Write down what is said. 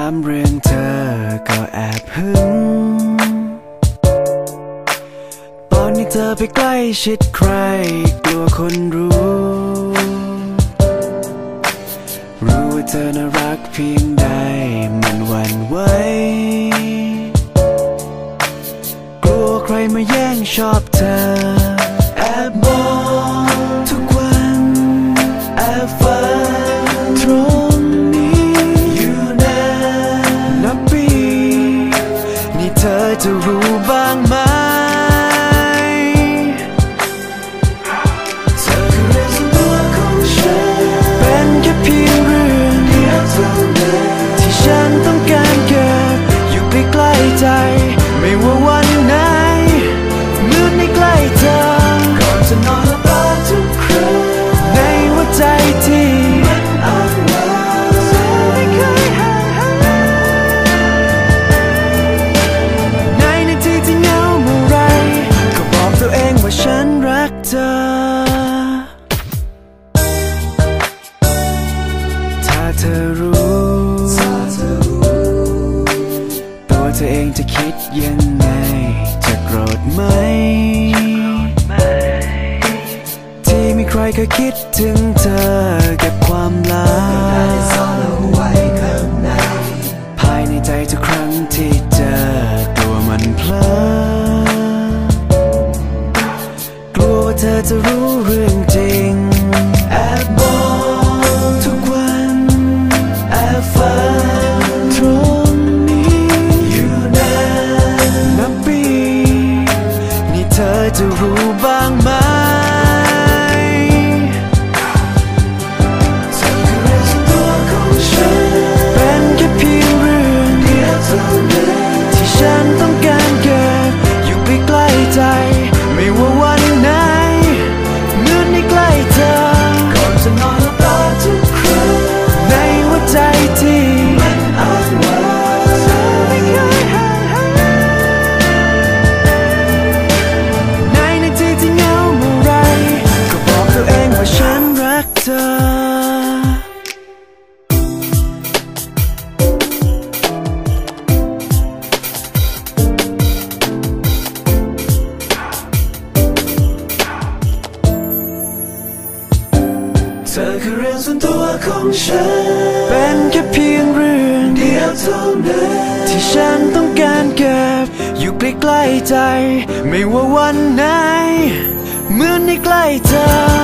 ามเรื่องเธอก็แอบหึงตอนนี้เธอไปใกล้ชิดใคร กลัวคนรู้ รู้ว่าเธอน่ารักเพียงใดมันหวั่นไหวกลัวใครมาแย่งชอบเธอ นี่เธ เธอรู้ตัวเธอเองจะคิดยังไง จะโกรธไหม ที่มีใครเคยคิดถึงเธอเก็บความลับภายในใจทุกครั้งที่เจอตัวมันเพลอกลัวว่าเธอจะรู้เรื่องจริง คือเรื่องส่วนตัวของฉัน เป็นแค่เพียงเรื่องเดียวเท่านั้นที่ฉันต้องการเก็บ อยู่ใกล้ๆใจ ไม่ว่าวันไหน เหมือนในใกล้เธอ